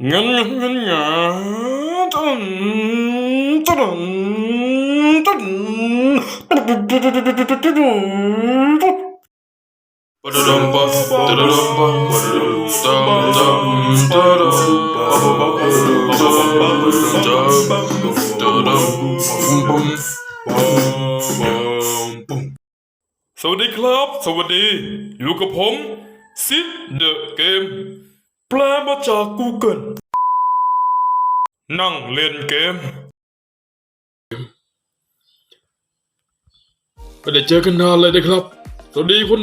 งั้นงั้นงั้นงั้นตุนตุนตุนปะดมปะตะดมปะปะดมตัมตัมตะดมปะปะปะปะปะปะตัมตะดมปุ้มปุ้มปุ้มปุ้มสวัสดีครับ สวัสดี อยู่กับผมซิดเดอะเกม แปลมาจาก Google นั่งเล่นเกมไม่ได้เจอกันนานเลยนะครับ สวัสดีคุณ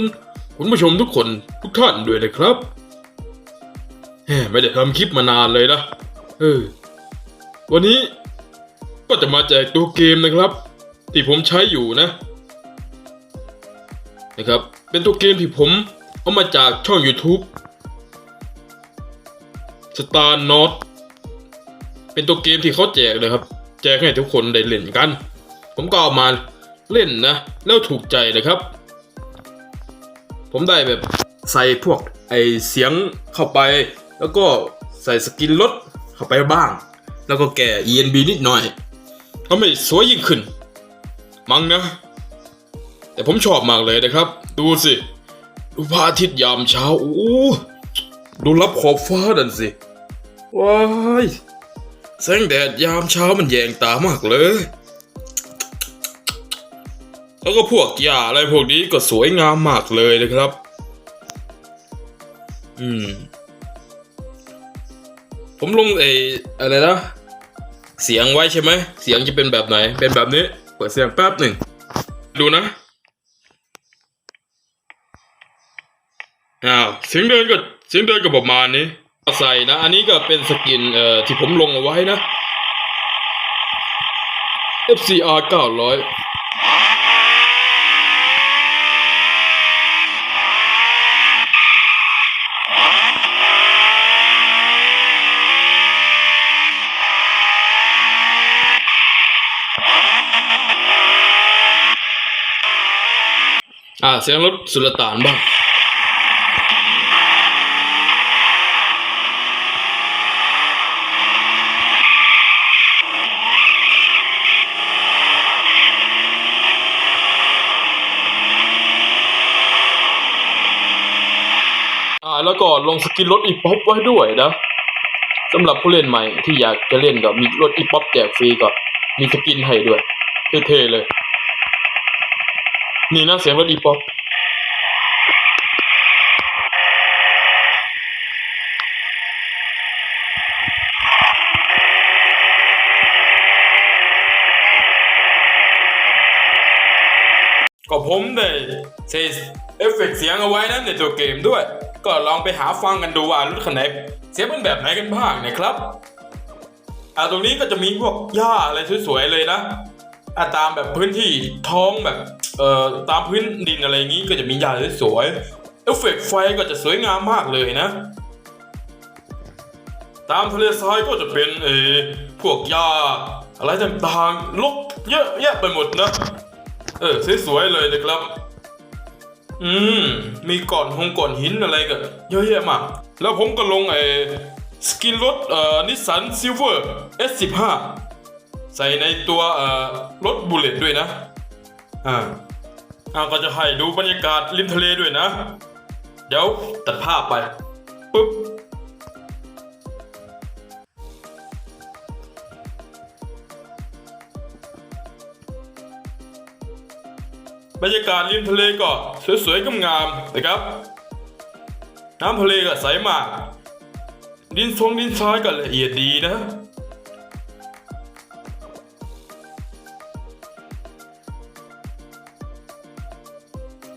คุณผู้ชมทุกคนทุกท่านด้วยนะครับแหมไม่ได้ทำคลิปมานานเลยนะเออวันนี้ก็จะมาแจกตัวเกมนะครับ ที่ผมใช้อยู่นะ นะครับ เป็นตัวเกมที่ผมเอามาจากช่อง YouTube Star Not เป็นตัวเกมที่เขาแจกเลยครับ แจกให้ทุกคนได้เล่นกัน ผมก็เอามาเล่นนะ แล้วถูกใจนะครับ ผมได้แบบใส่พวกไอเสียงเข้าไป แล้วก็ใส่สกินลดเข้าไปบ้าง แล้วก็แก่ ENB นิดหน่อยทำให้สวยยิ่งขึ้น มั้งนะ แต่ผมชอบมากเลยนะครับ ดูสิ ดูพระอาทิตย์ยามเช้า โอ้ ดูรับขอบฟ้าดันสิ ว้าย แสงแดดยามเช้ามันแยงตามากเลย แล้วก็พวกหญ้าอะไรพวกนี้ก็สวยงามมากเลยนะครับ อืม ผมลงไอ้อะไรนะ เสียงไว้ใช่ไหม เสียงจะเป็นแบบไหน เป็นแบบนี้ เปิดเสียงแป๊บหนึ่ง ดูนะ อ้าว เสียงเดินก็ เสียงเดินก็ประมาณนี้ใส่นะ อันนี้ก็เป็นสกินเอ่อที่ผมลงเอาไว้นะ FCR 900อ่าเสียงรถสุลต่านบ้าง แล้วก็ลงสกินรถอีป๊อปไว้ด้วยนะสำหรับผู้เล่นใหม่ที่อยากจะเล่นก็มีรถอีป๊อปแจกฟรีก็มีสกินให้ด้วยเท่ๆเลย นี่นะเสียงรถอีป๊อปก็ผมได้ใช้เอฟเฟกต์เสียงเอาไว้นะในตัวเกมด้วย ก็ลองไปหาฟังกันดูว่ารถคันไหนเสียงเป็นแบบไหนกันบ้างนะครับอ่าตรงนี้ก็จะมีพวกหญ้าอะไรสวยๆเลยนะอ่าตามแบบพื้นที่ท้องแบบเอ่อตามพื้นดินอะไรอย่างนี้ก็จะมีหญ้าสวยๆเอฟเฟกต์ไฟก็จะสวยงามมากเลยนะ ตามทะเลทรายก็จะเป็นเออพวกหญ้าอะไรต่างๆลกเยอะแยะไปหมดนะ เออสวยๆเลยนะครับ อืม มีก่อนหงก่อนหินอะไรกันเยอะแยะมาก แล้วผมก็ลงไอ้สกินรถเอ่อนิสสันซิลเวอร์ S15 ใส่ในตัวเอ่อรถบุลเลตด้วยนะ อ่าอ่าก็จะให้ดูบรรยากาศริมทะเลด้วยนะ เดี๋ยวตัดภาพไปปุ๊บ บรรยากาศริมทะเลก็สวยๆงามๆนะครับ น้ำทะเลก็ใสมาก ดินทรงดินทรายก็ละเอียดดีนะ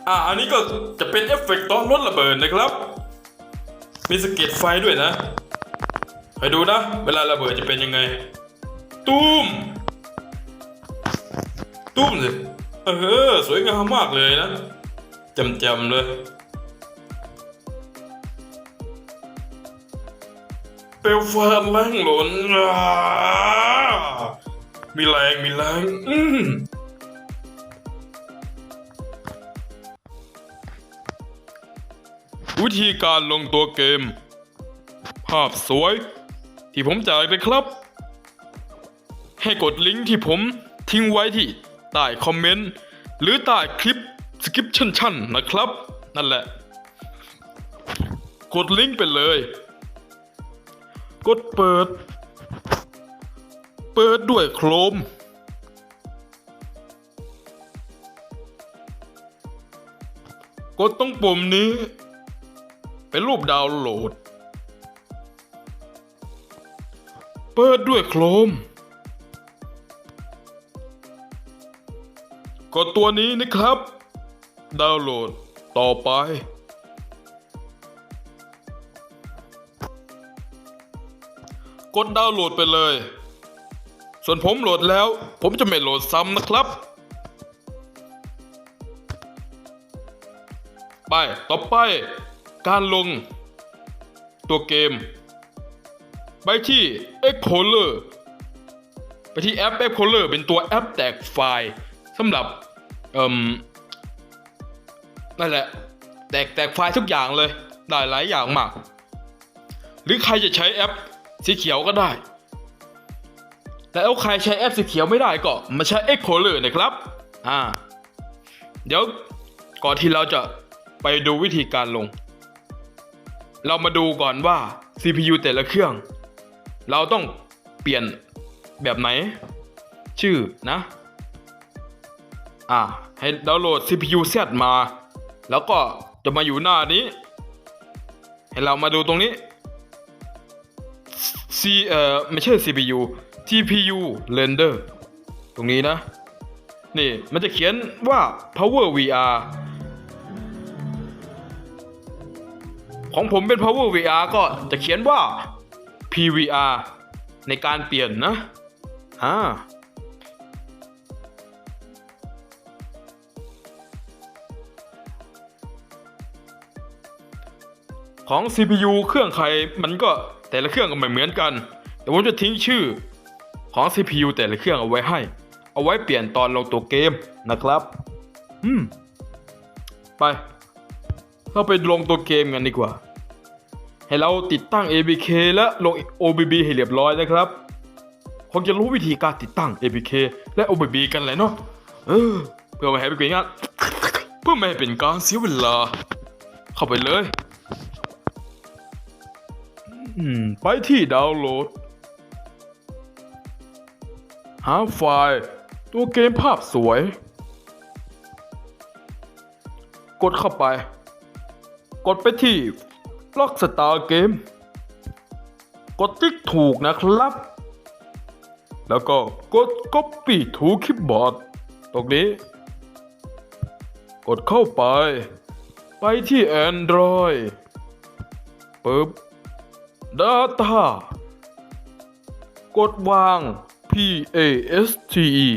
อ่าอันนี้ก็จะเป็นเอฟเฟกต์ตอนรถระเบิดนะครับ มีสะเก็ดไฟด้วยนะไปดูนะ เวลาระเบิดจะเป็นยังไง ตุ้ม ตุ้มเลย เออ สวยงามมากเลยนะจำจำๆเลยเปลวไฟแรงหล่นมีแรงมีแรงอืมวิธีการลงตัวเกม ภาพสวย ที่ผมจ่ายไปครับ ให้กดลิงก์ที่ผมทิ้งไว้ที่ ใต้คอมเมนต์ หรือใต้คลิปสคริปชั่นๆนะครับ นั่นแหละ กดลิงก์ไปเลย กดเปิด เปิดด้วยโครมกดตรงปุ่มนี้ เป็นรูปดาวน์โหลด เปิดด้วยโครม กดตัวนี้นะครับ ดาวน์โหลดต่อไปกดดาวน์โหลดไปเลย ส่วนผมโหลดแล้ว ผมจะไม่โหลดซ้ำนะครับ ไป ต่อไป การลง ตัวเกม ไปที่ Explorer ไปที่แอป Explorer เป็นตัวแอปแตกไฟล์ สำหรับเอ่มนั่นแหละ แตกแตกไฟล์ทุกอย่างเลยได้หลายอย่างมาก หรือใครจะใช้แอปสีเขียวก็ได้ แต่เอาใครใช้แอปสีเขียวไม่ได้ก็มาใช้ Explorer นะครับ อ่า เดี๋ยวก่อนที่เราจะไปดูวิธีการลง เรามาดูก่อนว่า CPU แต่ละเครื่อง เราต้องเปลี่ยนแบบไหน ชื่อนะ อ่าให้ดาวน์โหลด CPU Z มา แล้วก็จะมาอยู่หน้านี้ ให้เรามาดูตรงนี้ C เอ่อไม่ใช่ CPU GPU render ตรงนี้นะ นี่มันจะเขียนว่า Power VR ของผมเป็น Power VR ก็จะเขียนว่า PVR ในการเปลี่ยนนะ อ่า ของ CPU เครื่องใครมันก็แต่ละเครื่องก็ไม่เหมือนกัน แต่ผมจะทิ้งชื่อของ CPU แต่ละเครื่องเอาไว้ให้ เอาไว้เปลี่ยนตอนลงตัวเกมนะครับ อืม ไปเข้าไปลงตัวเกมกันดีกว่า ให้เราติดตั้ง ABK และลง OBB ให้เรียบร้อยนะครับคงจะรู้วิธีการติดตั้ง ABK และ OBB กันเลยเนาะ เออ เพื่อไม่ให้เป็นงานเพื่อไม่ให้เป็นการเสียเวลา เข้าไปเลย อืม ไปที่ดาวน์โหลด หาไฟล์ ตัวเกมภาพสวย กดเข้าไป กดไปที่ล็อกสตาร์เกม กดติ๊กถูกนะครับ แล้วก็กด Copy to Keyboard ตรงนี้ กดเข้าไป ไปที่ Android ปึ๊บ Data กดวาง P A S T E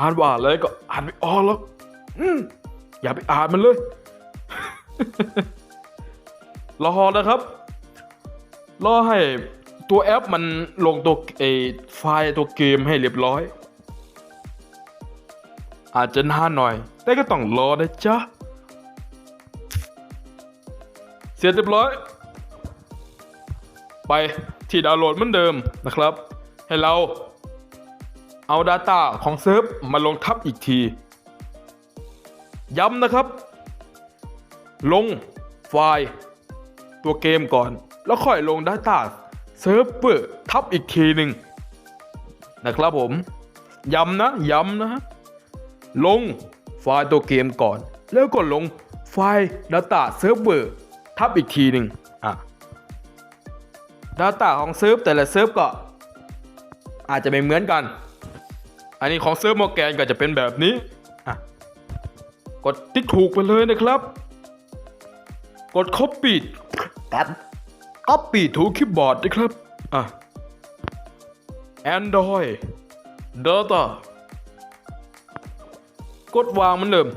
อ่านว่าอะไรก็อ่านไม่ออกหรอกอย่าไปอ่านมันเลยรอนะครับ รอให้ตัวแอปมันลงตัวเออไฟล์ตัวเกมให้เรียบร้อย อาจจะนานหน่อย แต่ก็ต้องรอนะจ๊ะ เสร็จเรียบร้อย ไปที่ดาวน์โหลดเหมือนเดิมนะครับ ให้เราเอา Data ของเซิร์ฟมาลงทับอีกที ย้ำนะครับ ลงไฟล์ตัวเกมก่อน แล้วค่อยลง Data เซิร์ฟเวอร์ทับอีกทีหนึ่งนะครับผม ย้ำนะ ย้ำนะ ลงไฟล์ตัวเกมก่อน แล้วก็ลงไฟล์ Data Server ทับอีกทีหนึ่ง Data ของเซิร์ฟแต่ละเซิร์ฟก็อาจจะไม่เหมือนกัน อันนี้ของเซิร์ฟโมแกนก็จะเป็นแบบนี้อะกดติ๊กถูกไปเลยนะครับ กด Copy ตัด Copy to Keyboard นะครับอะ Android Data กดวางเหมันเดิม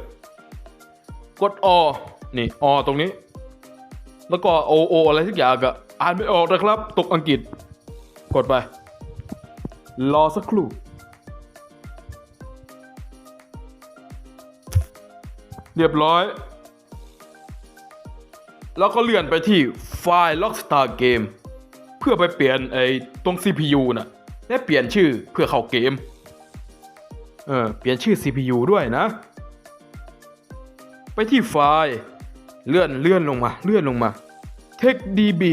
กดอ นี่อตรงนี้ แล้วก็โอโออะไรทุกอย่างก็ อ่านไม่ออกนะครับ ตกอังกฤษ กดไป รอสักครู่เรียบร้อย แล้วก็เลื่อนไปที่ไฟล์ Lockstar Game พื่อไปเปลี่ยนไอ้ตรง CPU น่ะ และเปลี่ยนชื่อเพื่อเข้าเกม เออ เปลี่ยนชื่อ CPU ด้วยนะ ไปที่ไฟล์ เลื่อนเลื่อนลงมา เลื่อนลงมา TechDB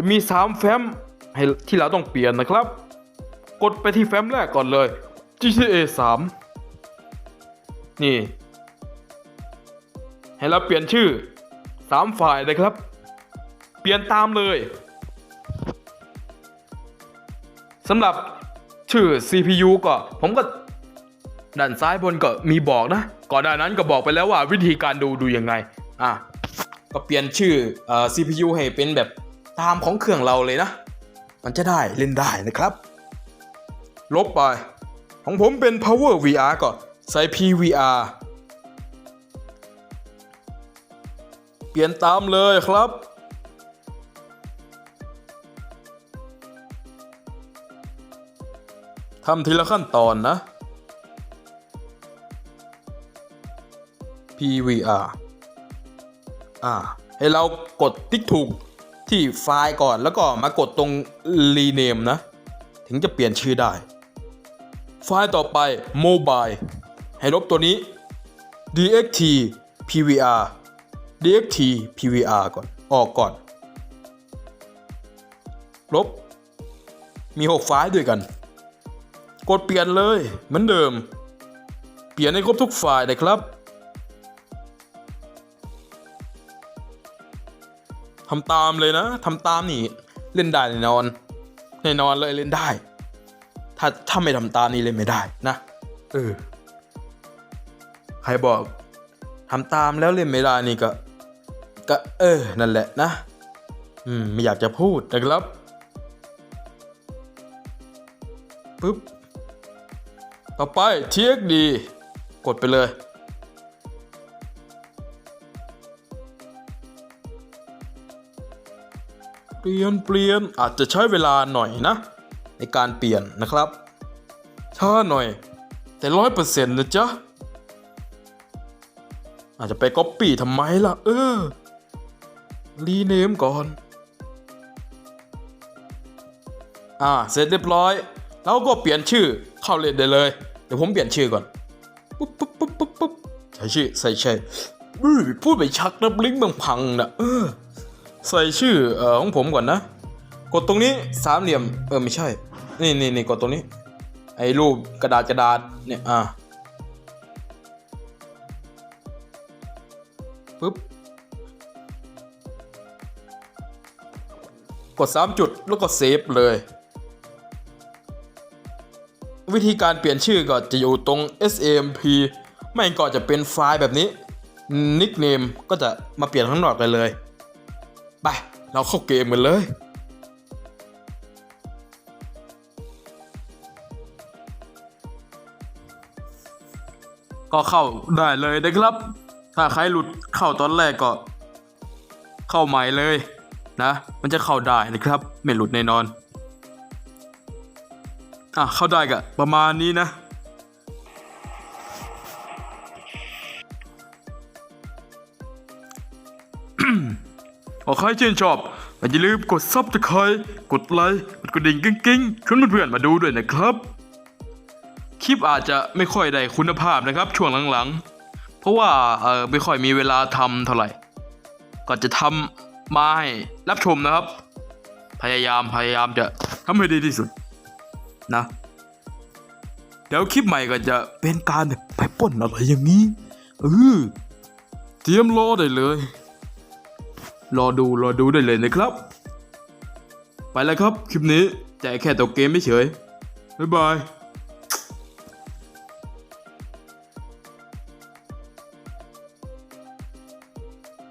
จะมี 3 แฟ้มให้ที่เราต้องเปลี่ยนนะครับ กดไปที่แฟ้มแรกก่อนเลย GTA 3 นี่ ให้เราเปลี่ยนชื่อ3ไฟล์นะครับ เปลี่ยนตามเลยสำหรับชื่อ CPU ก็ผมก็ด้านซ้ายบนก็มีบอกนะ ก่อนหน้านั้นก็บอกไปแล้วว่าวิธีการดูดูยังไง อะ ก็เปลี่ยนชื่ออ CPU ให้เป็นแบบ ตามของเครื่องเราเลยนะ มันจะได้เล่นได้นะครับ ลบไป ของผมเป็น Power VR ก็ใส่ PVR เปลี่ยนตามเลยครับ ทำทีละขั้นตอนนะ PVR อ่า ให้เรากดติ๊กถูก ที่ไฟล์ก่อนแล้วก็มากดตรง rename นะ ถึงจะเปลี่ยนชื่อได้ ไฟล์ต่อไป mobile ให้ลบตัวนี้ dxt pvr dxt pvr ก่อน ออกก่อน ลบ มี 6 ไฟล์ด้วยกัน กดเปลี่ยนเลยเหมือนเดิม เปลี่ยนให้ครบทุกไฟล์เลยครับ ทำตามเลยนะทำตามนี่เล่นได้แน่นอนแน่นอนเลยเล่นได้ ถ้าถ้าไม่ทำตามนี่เล่นไม่ได้นะเออใครบอกทำตามแล้วเล่นไม่ได้นี่ก็ ก็ เออ นั่นแหละนะ อืมไม่อยากจะพูดนะครับปึ๊บต่อไป TXD กดไปเลย ลี่ยนเปลี่ยนอาจจะใช้เวลาหน่อยนะ ในการเปลี่ยนนะครับช้าหน่อย แต่ร้อยเปอร์เซ็นต์นะจ๊ะ อาจจะไปก๊อปปี้ทำไมล่ะ เออ รีเนมก่อน อ่า เสร็จเรียบร้อย แล้วก็เปลี่ยนชื่อเข้าเล่นได้เลย เดี๋ยวผมเปลี่ยนชื่อก่อน ปุ๊บปุ๊บปุ๊บปุ๊บปุ๊บใส่ชื่อ ใส่ใช่อื้อพูดไปชักนะบลิงก์บางพังนะเออ ใส่ชื่อเอ่อของผมก่อนนะ กดตรงนี้สามเหลี่ยม เออไม่ใช่ นี่นี่นี่กดตรงนี้ ไอ้รูปกระดาษกระดาษเนี่ยอ่าปึ๊บกด 3 จุดแล้วก็เซฟเลย วิธีการเปลี่ยนชื่อก็จะอยู่ตรง SMP ไม่ก็จะเป็นไฟล์แบบนี้ nickname ก็จะมาเปลี่ยนข้างนอกได้เลย ไป เราเข้าเกมกันเลย ก็เข้าได้เลยนะครับ ถ้าใครหลุดเข้าตอนแรกก็ เข้าใหม่เลยนะ มันจะเข้าได้นะครับ ไม่หลุดแน่นอน อะ เข้าได้กะประมาณนี้นะ ใครชื่นชอบอย่าลืมกดซับสไครต์กดไลค์กดกระดิ่งกิ้งๆชวนเพื่อนๆมาดูด้วยนะครับ คลิปอาจจะไม่ค่อยได้คุณภาพนะครับ ช่วงหลังๆ เพราะว่าเออไม่ค่อยมีเวลาทำเท่าไหร่ ก็จะทำมาให้รับชมนะครับ พยายามพยายามจะทำให้ดีที่สุดนะเดี๋ยวคลิปใหม่ก็จะเป็นการไปป้นอะไรอย่างนี้เออเตรียมรอได้เลย รอดูรอดูได้เลยนะครับ ไปแล้วครับ คลิปนี้แจกแค่ตัวเกมไม่เฉยบ๊ายบาย